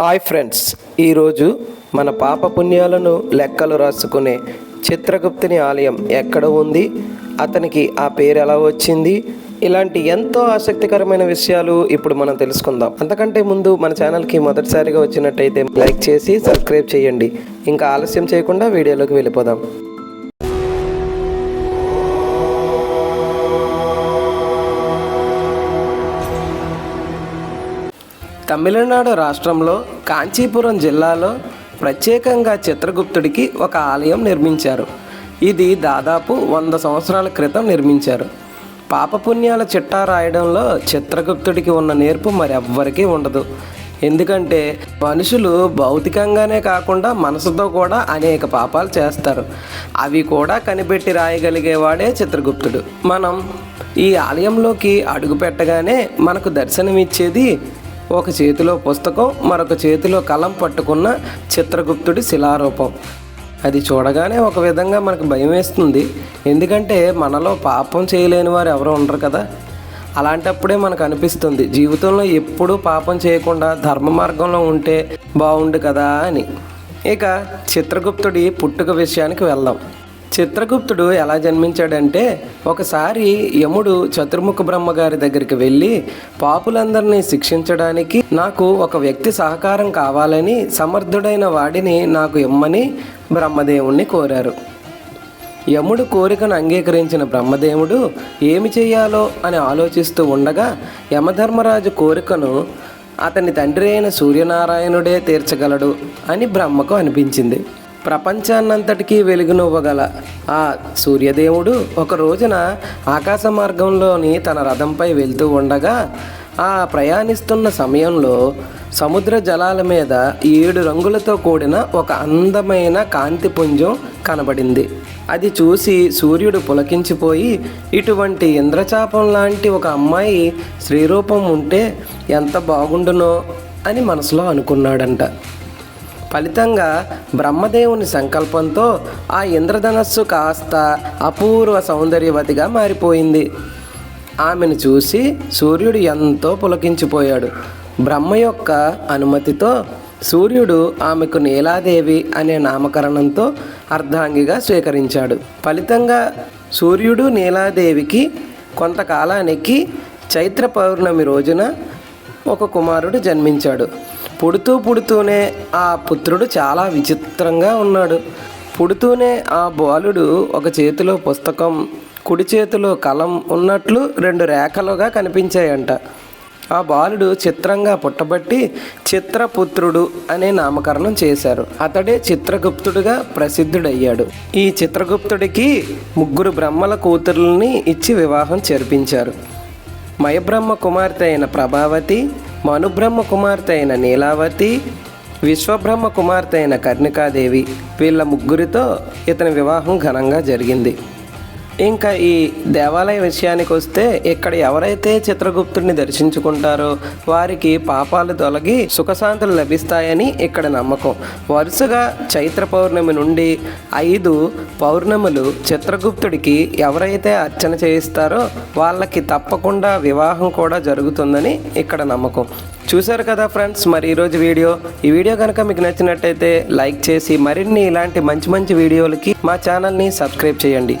Hi friends ఈరోజు మన పాప పుణ్యాలను లెక్కలు రాసుకునే చిత్రగుప్తుని ఆలయం ఎక్కడ ఉంది? అతనికి ఆ పేరు ఎలా వచ్చింది? ఇలాంటి ఎంతో ఆసక్తికరమైన విషయాలు ఇప్పుడు మనం తెలుసుకుందాం. అంతకంటే ముందు మన ఛానల్కి మొదటిసారిగా వచ్చినట్టయితే లైక్ చేసి సబ్స్క్రైబ్ చేయండి. ఇంకా ఆలస్యం చేయకుండా వీడియోలోకి వెళ్ళిపోదాం. తమిళనాడు రాష్ట్రంలో కాంచీపురం జిల్లాలో ప్రత్యేకంగా చిత్రగుప్తుడికి ఒక ఆలయం నిర్మించారు. ఇది దాదాపు వంద సంవత్సరాల క్రితం నిర్మించారు. పాపపుణ్యాల చిట్టా రాయడంలో చిత్రగుప్తుడికి ఉన్న నేర్పు మరెవ్వరికీ ఉండదు. ఎందుకంటే మనుషులు భౌతికంగానే కాకుండా మనసుతో కూడా అనేక పాపాలు చేస్తారు. అవి కూడా కనిపెట్టి రాయగలిగేవాడే చిత్రగుప్తుడు. మనం ఈ ఆలయంలోకి అడుగు పెట్టగానే మనకు దర్శనమిచ్చేది ఒక చేతిలో పుస్తకం మరొక చేతిలో కలం పట్టుకున్న చిత్రగుప్తుడి శిలారూపం. అది చూడగానే ఒక విధంగా మనకు భయం వేస్తుంది. ఎందుకంటే మనలో పాపం చేయలేని వారు ఎవరు ఉండరు కదా. అలాంటప్పుడే మనకు అనిపిస్తుంది జీవితంలో ఎప్పుడూ పాపం చేయకుండా ధర్మ మార్గంలో ఉంటే బాగుండు కదా అని. ఇక చిత్రగుప్తుడి పుట్టుక విషయానికి వెళ్దాం. చిత్రగుప్తుడు ఎలా జన్మించాడంటే ఒకసారి యముడు చతుర్ముఖ బ్రహ్మగారి దగ్గరికి వెళ్ళి పాపులందరినీ శిక్షించడానికి నాకు ఒక వ్యక్తి సహకారం కావాలని సమర్థుడైన వాడిని నాకు ఇమ్మని బ్రహ్మదేవుణ్ణి కోరారు. యముడు కోరికను అంగీకరించిన బ్రహ్మదేవుడు ఏమి చేయాలో అని ఆలోచిస్తూ ఉండగా యమధర్మరాజు కోరికను అతని తండ్రి అయిన సూర్యనారాయణుడే తీర్చగలడు అని బ్రహ్మకు అనిపించింది. ప్రపంచాన్నంతటికీ వెలుగునివ్వగల ఆ సూర్యదేవుడు ఒక రోజున ఆకాశ మార్గంలోని తన రథంపై వెళ్తూ ఉండగా ఆ ప్రయాణిస్తున్న సమయంలో సముద్ర జలాల మీద ఏడు రంగులతో కూడిన ఒక అందమైన కాంతి పుంజం కనబడింది. అది చూసి సూర్యుడు పులకించిపోయి ఇటువంటి ఇంద్రచాపం లాంటి ఒక అమ్మాయి శ్రీరూపం ఉంటే ఎంత బాగుండునో అని మనసులో అనుకున్నాడంట. ఫలితంగా బ్రహ్మదేవుని సంకల్పంతో ఆ ఇంద్రధనస్సు కాస్త అపూర్వ సౌందర్యవతిగా మారిపోయింది. ఆమెను చూసి సూర్యుడు ఎంతో పులకించిపోయాడు. బ్రహ్మ యొక్క అనుమతితో సూర్యుడు ఆమెకు నీలాదేవి అనే నామకరణంతో అర్ధాంగిగా స్వీకరించాడు. ఫలితంగా సూర్యుడు నీలాదేవికి కొంతకాలానికి చైత్ర పౌర్ణమి రోజున ఒక కుమారుడు జన్మించాడు. పుడుతూ పుడుతూనే ఆ పుత్రుడు చాలా విచిత్రంగా ఉన్నాడు. పుడుతూనే ఆ బాలుడు ఒక చేతిలో పుస్తకం కుడి చేతిలో కలం ఉన్నట్లు రెండు రేఖలుగా కనిపించాయంట. ఆ బాలుడు చిత్రంగా పుట్టబట్టి చిత్రపుత్రుడు అనే నామకరణం చేశారు. అతడే చిత్రగుప్తుడుగా ప్రసిద్ధుడయ్యాడు. ఈ చిత్రగుప్తుడికి ముగ్గురు బ్రహ్మల కూతుర్లని ఇచ్చి వివాహం జరిపించారు. మయబ్రహ్మ కుమార్తె అయిన ప్రభావతి మనుబ్రహ్మ కుమార్తె అయిన నీలావతి విశ్వబ్రహ్మ కుమార్తె అయిన కర్ణికాదేవి వీళ్ళ ముగ్గురితో ఇతని వివాహం ఘనంగా జరిగింది. ఇంకా ఈ దేవాలయ విషయానికి వస్తే ఇక్కడ ఎవరైతే చిత్రగుప్తుడిని దర్శించుకుంటారో వారికి పాపాలు తొలగి సుఖశాంతులు లభిస్తాయని ఇక్కడ నమ్మకం. వరుసగా చైత్ర పౌర్ణమి నుండి ఐదు పౌర్ణములు చిత్రగుప్తుడికి ఎవరైతే అర్చన చేయిస్తారో వాళ్ళకి తప్పకుండా వివాహం కూడా జరుగుతుందని ఇక్కడ నమ్మకం. చూశారు కదా ఫ్రెండ్స్ మరి ఈరోజు వీడియో. ఈ వీడియో కనుక మీకు నచ్చినట్టయితే లైక్ చేసి మరిన్ని ఇలాంటి మంచి మంచి వీడియోలకి మా ఛానల్ని సబ్స్క్రైబ్ చేయండి.